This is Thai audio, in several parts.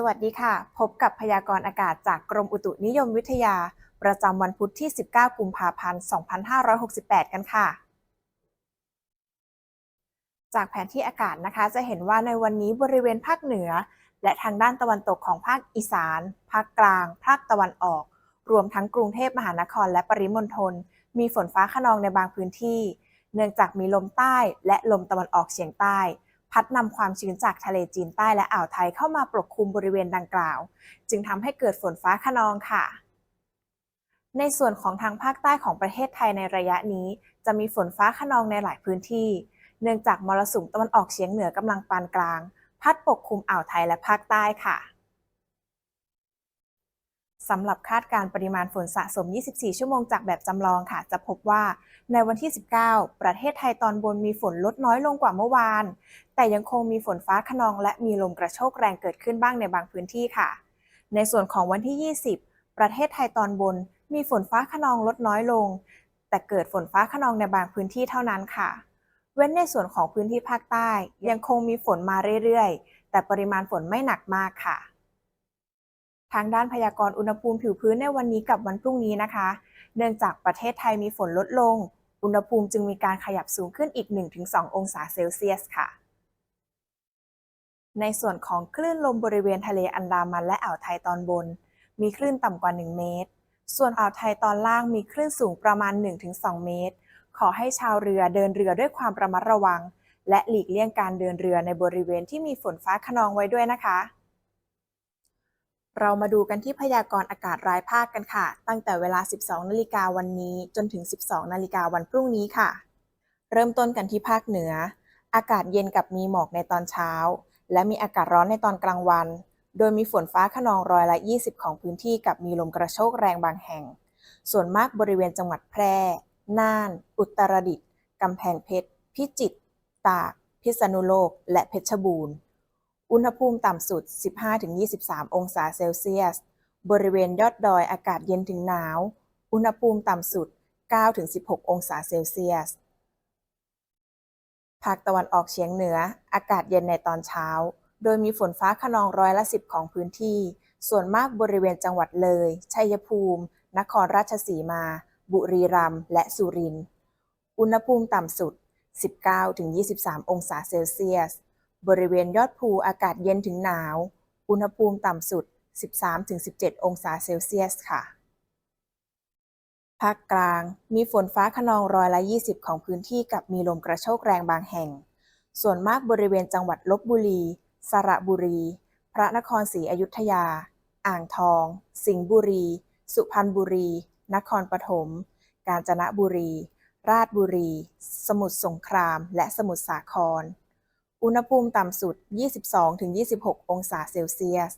สวัสดีค่ะ พบกับพยากรณ์อากาศจากกรมอุตุนิยมวิทยา ประจำวันพุธที่ 19 กุมภาพันธ์ 2568 กันค่ะ จากแผนที่อากาศนะคะ จะเห็นว่าในวันนี้บริเวณภาคเหนือ และทางด้านตะวันตกของภาคอีสาน ภาคกลาง ภาคตะวันออก รวมทั้งกรุงเทพมหานครและปริมณฑล มีฝนฟ้าขนองในบางพื้นที่ เนื่องจากมีลมใต้และลมตะวันออกเฉียงใต้ พัดนำความชื้นจากทะเลจีนใต้และอ่าวไทยเข้ามาปกคลุมบริเวณดังกล่าว จึงทำให้เกิดฝนฟ้าขนองค่ะ ในส่วนของทางภาคใต้ของประเทศไทยในระยะนี้ จะมีฝนฟ้าขนองในหลายพื้นที่ เนื่องจากมรสุมตะวันออกเฉียงเหนือกำลังปานกลาง พัดปกคลุมอ่าวไทยและภาคใต้ค่ะ สำหรับคาดการปริมาณฝนสะสม 24 ชั่วโมงจากแบบจำลองค่ะ จะพบว่าในวันที่ 19 ประเทศไทยตอนบนมีฝนลดน้อยลงกว่าเมื่อวาน แต่ยังคงมีฝนฟ้าขนอง และมีลมกระโชกแรงเกิดขึ้นบ้างในบางพื้นที่ค่ะ ในส่วนของวันที่ 20 ประเทศไทยตอนบน มีฝนฟ้าขนองลดน้อยลง แต่เกิดฝนฟ้าขนองในบางพื้นที่เท่านั้นค่ะ เว้นในส่วนของพื้นที่ภาคใต้ ยังคงมีฝนมาเรื่อยๆ แต่ปริมาณฝนไม่หนักมากค่ะ ทางด้านพยากรณ์อุณหภูมิผิวพื้นในวันนี้กับวันพรุ่งนี้นะคะ เนื่องจากประเทศไทยมีฝนลดลง อุณหภูมิจึงมีการขยับสูงขึ้นอีก 1-2 องศาเซลเซียสค่ะ ในส่วนของคลื่นลมบริเวณทะเลอันดามันและอ่าวไทยตอนบน มีคลื่นต่ำกว่า 1 เมตร ส่วนอ่าวไทยตอนล่างมีคลื่นสูงประมาณ 1-2 เมตร ขอให้ชาวเรือเดินเรือด้วยความระมัดระวัง และหลีกเลี่ยงการเดินเรือในบริเวณที่มีฝนฟ้าขนองไว้ด้วยนะคะ เรามาดูกันที่พยากรณ์อากาศรายภาคกันค่ะ ตั้งแต่เวลา 12 นาฬิกาวันนี้ จนถึง 12 นาฬิกาวันพรุ่งนี้ค่ะ เริ่มต้นกันที่ภาคเหนือ อากาศเย็นกับมีหมอกในตอนเช้า และมีอากาศร้อนในตอนกลางวัน โดยมีฝนฟ้าขนองร้อยละ 20 ของพื้นที่กับมีลมกระโชกแรงบางแห่ง ส่วนมากบริเวณจังหวัดแพร่ น่าน อุตรดิตถ์กำแพงเพชร พิจิตร ตาก พิษณุโลก และเพชรบูรณ์ อุณหภูมิต่ำสุด 15-23 องศาเซลเซียส บริเวณยอดดอยอากาศเย็นถึงหนาว อุณหภูมิต่ำสุด 9-16 องศาเซลเซียส ภาคตะวันออกเฉียงเหนือ อากาศเย็นในตอนเช้า โดยมีฝนฟ้าขนองร้อยละ10ของพื้นที่ ส่วนมากบริเวณจังหวัดเลย ชัยภูมิ นครราชสีมา บุรีรัมย์ และสุรินทร์ อุณหภูมิต่ำสุด 19-23 องศาเซลเซียส บริเวณยอดภูอากาศเย็นถึงหนาว อุณหภูมิต่ำสุด 13-17 องศาเซลเซียสค่ะ ภาคกลางมีฝนฟ้าขนองร้อยละ 20 ของพื้นที่กับมีลมกระโชกแรงบางแห่ง ส่วนมากบริเวณจังหวัดลบบุรี สระบุรี พระนครศรีอยุธยา อ่างทอง สิงห์บุรี สุพรรณบุรี นครปฐม กาญจนบุรี ราชบุรี สมุทรสงคราม และสมุทรสาคร อุณหภูมิต่ำสุด 22-26 องศาเซลเซียส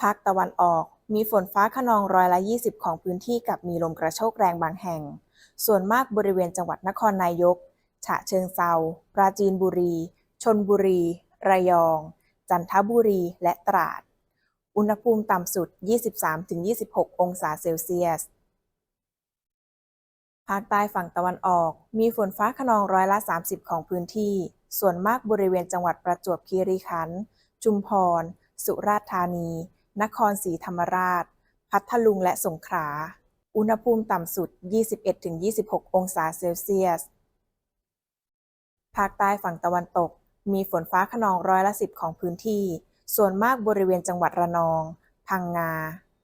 ภาคตะวันออกมีฝนฟ้าขนองร้อยละ 20 ของพื้นที่กับมีลมกระโชกแรงบางแห่ง ส่วนมากบริเวณจังหวัดนครนายก ฉะเชิงเซา ปราจีนบุรี ชนบุรี ระยอง จันทบุรี และตราด อุณหภูมิต่ำสุด 23-26 องศาเซลเซียส ภาคใต้ฝั่งตะวันออก มีฝนฟ้าขนองร้อยละ 30 ของพื้นที่ ส่วนมากบริเวณจังหวัดประจวบคีรีขันธ์ชุมพร สุราษฎร์ธานี นครศรีธรรมราช พัทลุงและสงขลา อุณหภูมิต่ำสุด 21-26 องศาเซลเซียส ภาคใต้ฝั่งตะวันตก มีฝนฟ้าขนองร้อยละ 10 ของพื้นที่ ส่วนมากบริเวณจังหวัดระนอง พังงา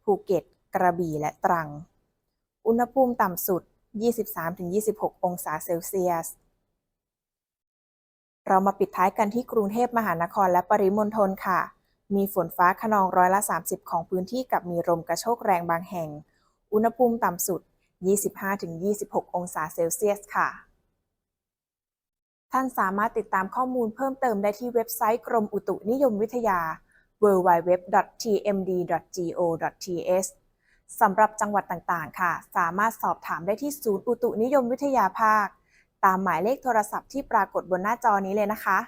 ภูเก็ต กระบี่ และตรัง อุณหภูมิต่ำสุด 23-26 องศาเซลเซียส เรามาปิดท้ายกันที่กรุงเทพมหานครและปริมณฑลค่ะ มีฝนฟ้าขนองร้อยละ 30 ของพื้นที่กับมีลมกระโชกแรงบางแห่ง อุณหภูมิต่ำสุด 25-26 องศาเซลเซียสค่ะ ท่านสามารถติดตามข้อมูลเพิ่มเติมได้ที่เว็บไซต์กรมอุตุนิยมวิทยา www.tmd.go.th สำหรับจังหวัดต่างๆ ค่ะ สามารถสอบถามได้ที่ศูนย์อุตุนิยมวิทยาภาค ตามหมายเลขโทรศัพท์ที่ปรากฏบนหน้าจอนี้เลยนะคะ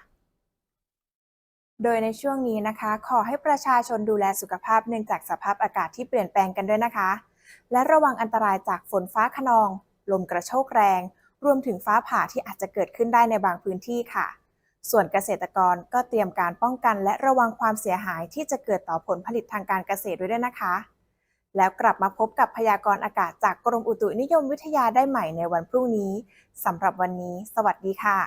โดยในช่วงนี้นะคะ ขอให้ประชาชนดูแลสุขภาพเนื่องจากสภาพอากาศที่เปลี่ยนแปลงกันด้วยนะคะ และระวังอันตรายจากฝนฟ้าขนอง ลมกระโชกแรง รวมถึงฟ้าผ่าที่อาจจะเกิดขึ้นได้ในบางพื้นที่ค่ะ ส่วนเกษตรกรก็เตรียมการป้องกัน และระวังความเสียหายที่จะเกิดต่อผลผลิตทางการเกษตรด้วยด้วยนะคะ แล้วกลับมาพบกับพยากรณ์อากาศจากกรมอุตุนิยมวิทยาได้ใหม่ในวันพรุ่งนี้สำหรับวันนี้ สวัสดีค่ะ